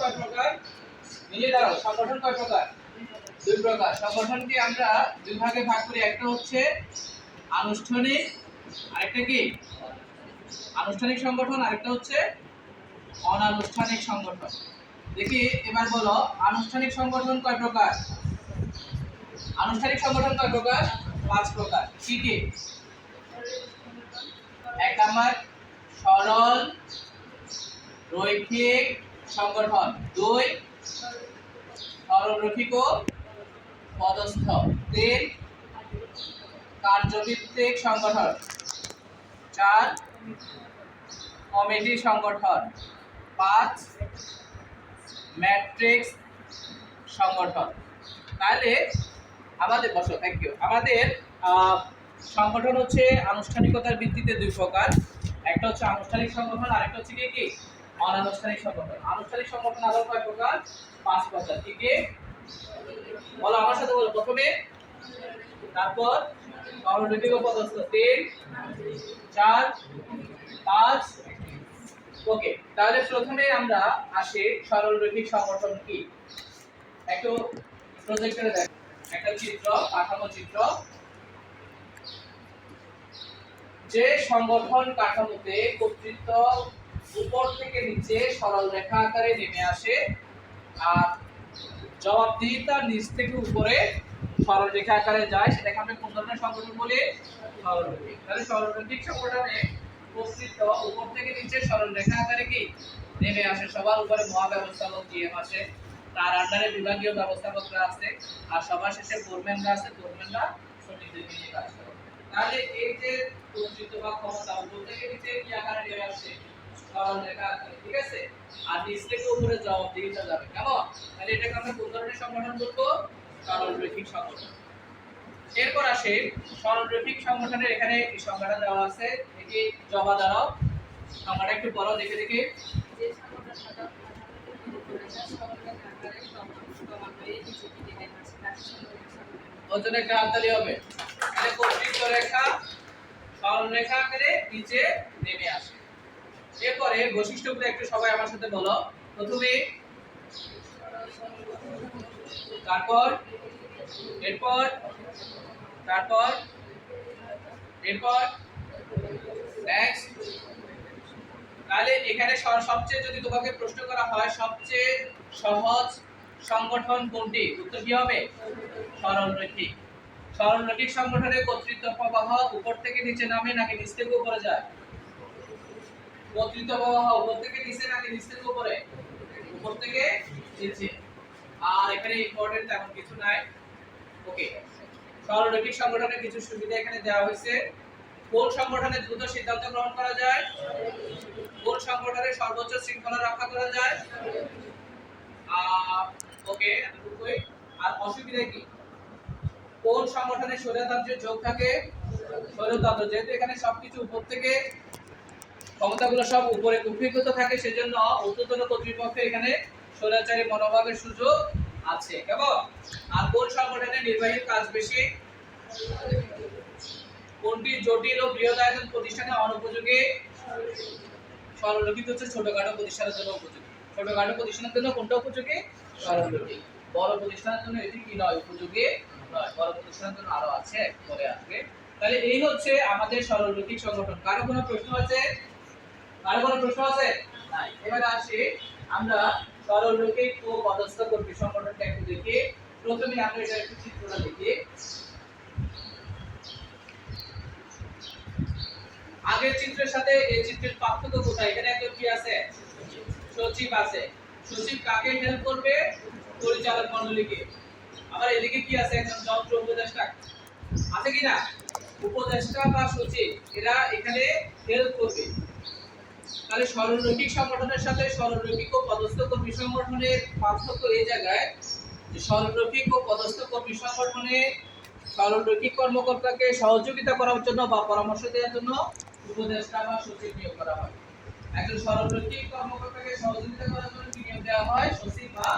কয় প্রকার? সংগঠন কয় প্রকার? দুই প্রকার। সংগঠনকে আমরা দুই ভাগে ভাগ করি। একটা হচ্ছে আনুষ্ঠানিক, আরেকটা কি? আনুষ্ঠানিক সংগঠন, আরেকটা হচ্ছে অনানুষ্ঠানিক সংগঠন। দেখি, এবার বলো, আনুষ্ঠানিক সংগঠন কয় প্রকার? আনুষ্ঠানিক সংগঠন কয় প্রকার? পাঁচ প্রকার। কি কি? এক নাম্বার, সরল, রৈখিক সংগঠন দুই সরলরৈখিক পদস্থ। তিন, কার্যভিত্তিক সংগঠন। চার, কমিটি সংগঠন। পাঁচ, ম্যাট্রিক্স সংগঠন। তাহলে আমাদের বসো থ্যাংক ইউ আমাদের সংগঠন হচ্ছে আনুষ্ঠানিকতার ভিত্তিতে দুই প্রকার। একটা হচ্ছে আনুষ্ঠানিক সংগঠন আর একটা হচ্ছে কি? অনানুষ্ঠানিক সংগঠন। আনুষ্ঠানিক সংগঠন আরও কয় প্রকার পাঁচ প্রকার। কি বলো আমার সাথে বলো প্রথমে, তারপর অনৈতিক পদস্থ তিন, চার, পাঁচ, ওকে, তাহলে প্রথমে আমরা আসি সরল রৈখিক সংগঠন কি? একটু প্রজেক্টরে দেখ। একটা চিত্র, কাঠামো চিত্র। যে সংগঠন কাঠামোতে কর্তৃত্ব উপর থেকে নিচে সরল রেখা আকারে নেমে আসে। আর জবাবদিহিতা নিচ থেকে উপরে সরল রেখা আকারে যায়। সেটাকে কোন ধরনের সংগঠন বলি? তাহলে সরলরৈখিক সংগঠনে কর্তৃত্ব উপর থেকে নিচে সরল রেখা আকারে কি? নেমে আসে। সবার উপরে মহাব্যবস্থাপক জিএম আসে তার আন্ডারে বিভাগীয় ব্যবস্থাপকরা আছে। আর সবার শেষে ফোরম্যানরা আছে। কাজ করে। তাহলে এই যে বা ক্ষমতা উপর থেকে নিচে সরল রেখা আকারে ঠিক আছে? আর নিচ থেকে উপরে জবাবদিহিতা যাবে কেমন? তাহলে এটাকে আমরা কোন ধরনের সংগঠন বলব? সরল সংগঠন। এরপর আসে সরল রৈখিক সংগঠনের এখানে সংজ্ঞাটা দেওয়া আছে। জবা সংজ্ঞাটা একটু বড় দেখে দেখি। একটা হাততালি হবে। কর্তৃত্ব রেখা আকারে নিচে নেমে আসে। এরপরে বৈশিষ্ট্যগুলো একটু সবাই আমার সাথে বলো। প্রথমে, তারপর, এরপর তারপর, এরপর তাহলে এখানে সবচেয়ে যদি তোমাকে প্রশ্ন করা হয়, সবচেয়ে সহজ সংগঠন কোনটি? উত্তর কি হবে? সরল রৈখিক সরল রৈখিক সংগঠনে কর্তৃত্ব প্রবাহ উপর থেকে নিচে নামে নাকি নিচ থেকে উপরে যায়? কর্তৃত্ব প্রবাহ উপর থেকে নিচে নাকি নিচ থেকে উপরে? উপর থেকে নিচে। আর এখানে ইম্পর্টেন্ট তেমন কিছু নাই। ওকে সরলরৈখিক সংগঠনের কিছু সুবিধা এখানে দেওয়া হয়েছে। কোন সংগঠনে দ্রুত সিদ্ধান্ত গ্রহণ করা যায়? কোন সংগঠনে সর্বোচ্চ শৃঙ্খলা রক্ষা করা যায়? ওকে এতটুকুই। আর অসুবিধা কি? কোন সংগঠনে স্বৈরতন্ত্রের যোগ থাকে? স্বৈরতন্ত্র যেহেতু এখানে সবকিছু উপর থেকে ক্ষমতাগুলো সব উপরে কুফীকৃত থাকে, সেজন্য ঊর্ধ্বতন কর্তৃপক্ষের এখানে স্বৈরাচারী মনোভাবের সুযোগ আছে। কেমন? আর কোন সংগঠনে নির্বাহীর কাজ বেশি? কোনটি জটিল ও বৃহদায়তন প্রতিষ্ঠানে অনুপযোগী? সরলরৈখিক হচ্ছে ছোটখাটো প্রতিষ্ঠানের জন্য উপযোগী। ছোটখাটো প্রতিষ্ঠানের জন্য কোনটা উপযোগী? সরলরৈখিক বড় প্রতিষ্ঠানের জন্য এটি কি নয়, উপযোগী নয়। বড় প্রতিষ্ঠানের জন্য আরও আছে পরে আসবে। তাহলে এই হচ্ছে আমাদের সরলরৈখিক সংগঠন। কারও কোনো প্রশ্ন আছে? কারও কোনো প্রশ্ন আছে? নাই। এবারে আসি আমরা সরলরৈখিক ও পদস্থ কর্মী সংগঠনটা একটু দেখি। প্রথমে আমরা এটা একটু চিত্রটা দেখি। আগের চিত্রের সাথে এই চিত্রের পার্থক্য কোথায়? এখানে একজন কি আছে? সচিব আছে। সচিব কাকে হেল্প করবে? পরিচালক মণ্ডলীকে। আবার এদিকে কি আছে? একজন যন্ত্র উপদেষ্টা। আছে কি না উপদেষ্টা বা সচিব, এরা এখানে হেল্প করবে। তাহলে সংগঠনের সাথে ও পদস্থ কর্মী সংগঠনের পার্থক্য এই জায়গায় ও পদস্থ কর্মী সংগঠনে কর্মকর্তাকে সহযোগিতা করার জন্য বা পরামর্শ দেওয়ার জন্য উপদেষ্টা বা সচিব নিয়োগ করা হয়। একজন কর্মকর্তাকে সহযোগিতা করার জন্য নিয়োগ দেওয়া হয়? সচিব বা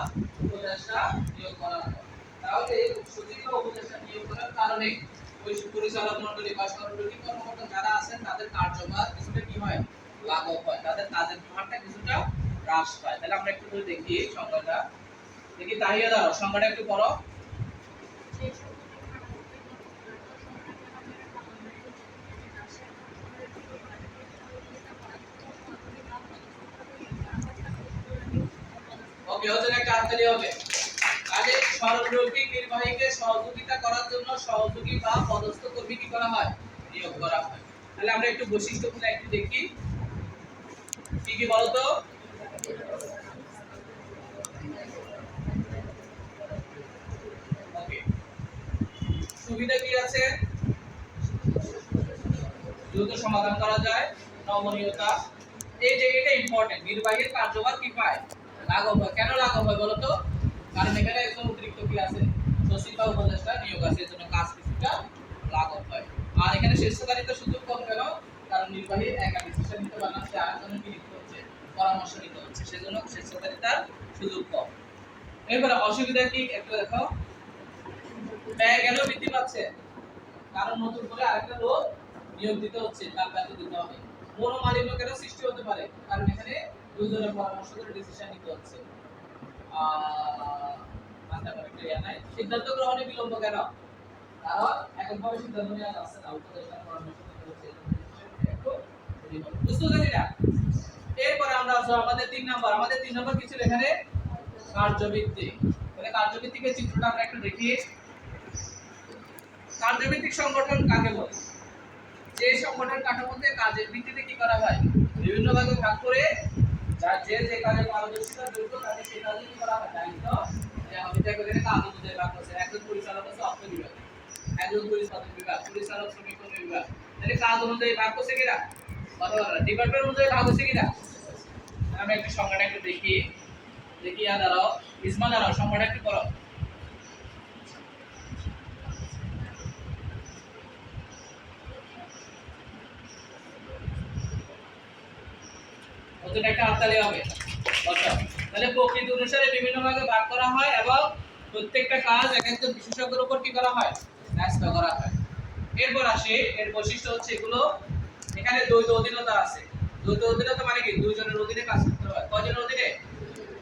উপদেষ্টা নিয়োগ করা হয়। তাহলে সচিব বা উপদেষ্টা নিয়োগ করার কারণে ওই পরিচালক মন্ডলী বা সরলরৈখিক কর্মকর্তা যারা আছেন, তাদের কার্যভার কি হয়? লাঘব হয়। তাদের কাজের ভারটা কিছুটা হ্রাস পায়। তাহলে আমরা একটু দেখি সংখ্যাটা দেখি তাহিয়া, দাঁড়াও সংখ্যাটা একটু পড়ো। হবে। কাজে নির্বাহীকে সহযোগিতা করার জন্য সহযোগী বা পদস্থ কর্মী কি করা হয়? নিয়োগ করা হয়। তাহলে আমরা একটু বৈশিষ্ট্যগুলো একটু দেখি। কি কি বলতো ওকে সুবিধা কি আছে? দ্রুত সমাধান করা যায়। নমনীয়তা। এই যে এটা ইম্পর্টেন্ট নির্বাহীর কার্যভার কি পায়? লাঘব হয়। কেন লাঘব হয় বলতো কারণ এখানে একজন অতিরিক্ত কি আছে? সচিব, উপদেষ্টা নিয়োগ আছে। এজন্য কাজ কিছুটা লাঘব হয়। আর এখানে শীর্ষকারিতা সুযোগ কম কেন কারণ নির্বাহী একা ডিসিশন নিতে পারে না সে আরেকজনের কি নিতে হচ্ছে পরামর্শ নিতে হচ্ছে। সেজন্য শীর্ষকারিতার সুযোগ কম। এবারে অসুবিধা কি একটু দেখো। ব্যয় গেল বৃদ্ধি পাচ্ছে? কারণ নতুন করে আরেকটা লোক নিয়োগ দিতে হচ্ছে, তার বেতন দিতে হবে। মনোমালিন্য কেন সৃষ্টি হতে পারে, কারণ এখানে দুজনের পরামর্শ করে ডিসিশন নিতে হচ্ছে। সিদ্ধান্ত গ্রহণে বিলম্ব কেন? কারণ এককভাবে সিদ্ধান্ত নেওয়া যাচ্ছে না উপদেষ্টার পরামর্শ নিতে হচ্ছে। বুঝতে পারছি না? আসব আমাদের তিন নম্বর, আমাদের তিন নম্বর কি ছিল এখানে? কার্যভিত্তিক। তাহলে কার্যভিত্তিকের চিত্রটা আমরা একটু দেখি। কার্যভিত্তিক সংগঠন কাকে বলে? যে সংগঠন কাঠামোতে কাজের ভিত্তিতে কি করা হয়? বিভিন্ন ভাগে ভাগ করে যার যে যে কাজে পারদর্শিতা যোগ্য তাকে সেই কাজে কি করা হয়? দায়িত্ব দেওয়া দেখো এখানে কাজ অনুযায়ী ভাগ করছে। একজন পরিচালক আছে অর্থ বিভাগ। একজন পরিচালক বিভাগ, পরিচালক শ্রমিক বিভাগ। তাহলে কাজ অনুযায়ী ভাগ করছে কিনা? ডিপার্টমেন্ট অনুযায়ী ভাগ হচ্ছে কিনা? আমরা একটু সংখ্যাটা একটু দেখি। দেখি, আর দাঁড়াও। ইসমা, দাঁড়াও, সংখ্যাটা একটু করো। ওদের একটা হবে? তাহলে প্রকৃতি অনুসারে ভাগে করা হয় এবং প্রত্যেকটা কাজ বিশেষজ্ঞের উপর কি হয়? করা হয়। এরপর আসে, এর বৈশিষ্ট্য হচ্ছে এগুলো। এখানে দ্বৈত অধীনতা আছে। দ্বৈত অধীনতা মানে কি দুইজনের অধীনে কাজ করতে হয় কয়জনের অধীনে?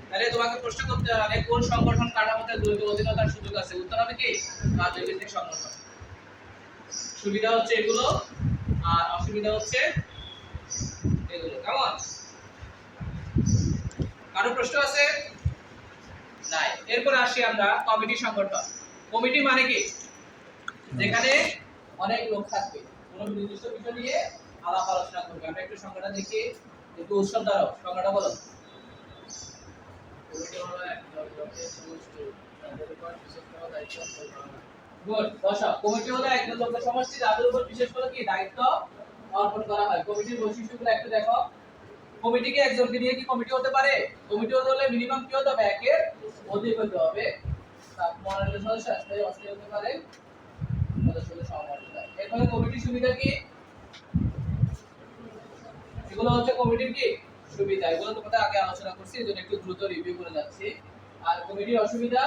তাহলে তোমাকে প্রশ্ন করতে হবে কোন সংগঠন কাঠামোতে দ্বৈত অধীনতার সুযোগ আছে? উত্তর হবে কি? রাজনৈতিক সংগঠন। সুবিধা হচ্ছে এগুলো, আর অসুবিধা হচ্ছে এগুলো। কেমন? কারও প্রশ্ন আছে? নাই। এরপর আসি আমরা কমিটি সংগঠন। কমিটি মানে কি? যেখানে অনেক লোক থাকবে। কোনো নির্দিষ্ট বিষয় নিয়ে আলাপ আলোচনা করবে। আমরা একটু সংখ্যাটা দেখি। একটু উৎসব দ্বারাও সংখ্যাটা বলো। কমিটিকে একজনকে দিয়ে কি কমিটি হতে পারে? কমিটি হতে হলে মিনিমাম কি হতে হবে? হতে পারে। কমিটির সুবিধা কি? এগুলো হচ্ছে কমিটির কি সুবিধা? এগুলো তোমাদের আগে আলোচনা করছি এজন্য একটু দ্রুত রিভিউ করে যাচ্ছি। আর কমিটির অসুবিধা?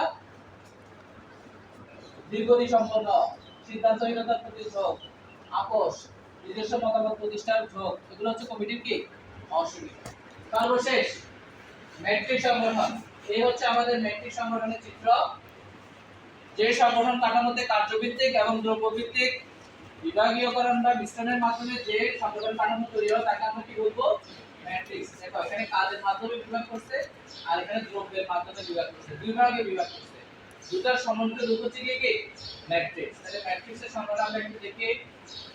দীর্ঘদিন সম্পন্ন, সিদ্ধান্তহীনতার ঝোঁক আপোষ, নিজস্ব মতামত প্রতিষ্ঠার ঝোঁক, এগুলো হচ্ছে কমিটির কি অসুবিধা? সর্বশেষ ম্যাট্রিক সংগঠন। এই হচ্ছে আমাদের ম্যাট্রিক সংগঠনের চিত্র। যে সংগঠন কাঠামোতে কার্যভিত্তিক এবং দ্রব্যভিত্তিক বিভাগীয়করণ বা মিশ্রণের মাধ্যমে যে সংগঠন কাঠামো তৈরি হয় তাকে আমরা কি বলব? ম্যাট্রিক্স দেখো এখানে কাজের মাধ্যমে বিভাগ করছে আর এখানে দ্রব্যের মাধ্যমে বিভাগ করছে দুই ভাগে বিভাগ করছে। দুটার সমন্বিত রূপ হচ্ছে কি কি? ম্যাট্রিক্স। তাহলে ম্যাট্রিক্সের সংখ্যাটা আমরা একটু দেখি।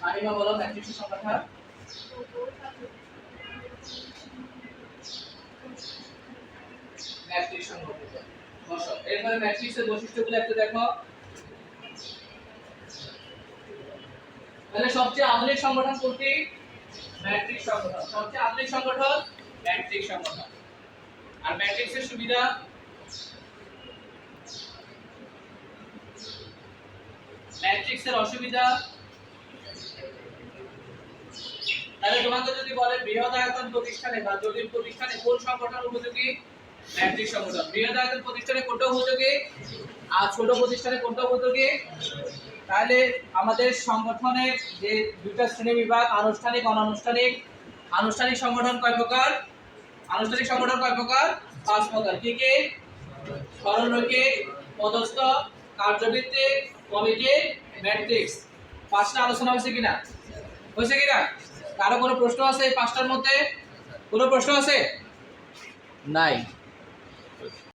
আনিমা বলো, ম্যাট্রিক্সের সংখ্যাটা ম্যাট্রিক্স বসো। এরপরে ম্যাট্রিক্সের বৈশিষ্ট্যগুলো একটু দেখো। তাহলে সবচেয়ে আধুনিক সংগঠন কোনটি? ম্যাট্রিক্স সংগঠন। সবচেয়ে আধুনিক সংগঠন ম্যাট্রিক্স সংগঠন। আর ম্যাট্রিক্সের সুবিধা? ম্যাট্রিক্সের অসুবিধা? তাহলে তোমাকে যদি বলে বৃহৎ আয়তন প্রতিষ্ঠানে বা জটিল প্রতিষ্ঠানে কোন সংগঠন উপযোগী? ম্যাট্রিক সংগঠন। বৃহৎ আয়তন প্রতিষ্ঠানে কোনটা উপযোগী? আর ছোট প্রতিষ্ঠানে কোনটা উপযোগী? তাহলে আমাদের সংগঠনের যে দুটা শ্রেণি বিভাগ, আনুষ্ঠানিক, অনানুষ্ঠানিক, আনুষ্ঠানিক সংগঠন কয় প্রকার? আনুষ্ঠানিক সংগঠন কয় প্রকার? পাঁচ প্রকার। কি কি? সরলরৈখিক পদস্থ কার্যভিত্তিক কমিটি, ম্যাট্রিক্স। পাঁচটা আলোচনা হয়েছে কিনা? হয়েছে কিনা? কারও কোনো প্রশ্ন আছে এই পাঁচটার মধ্যে? কোনো প্রশ্ন আছে? নাই।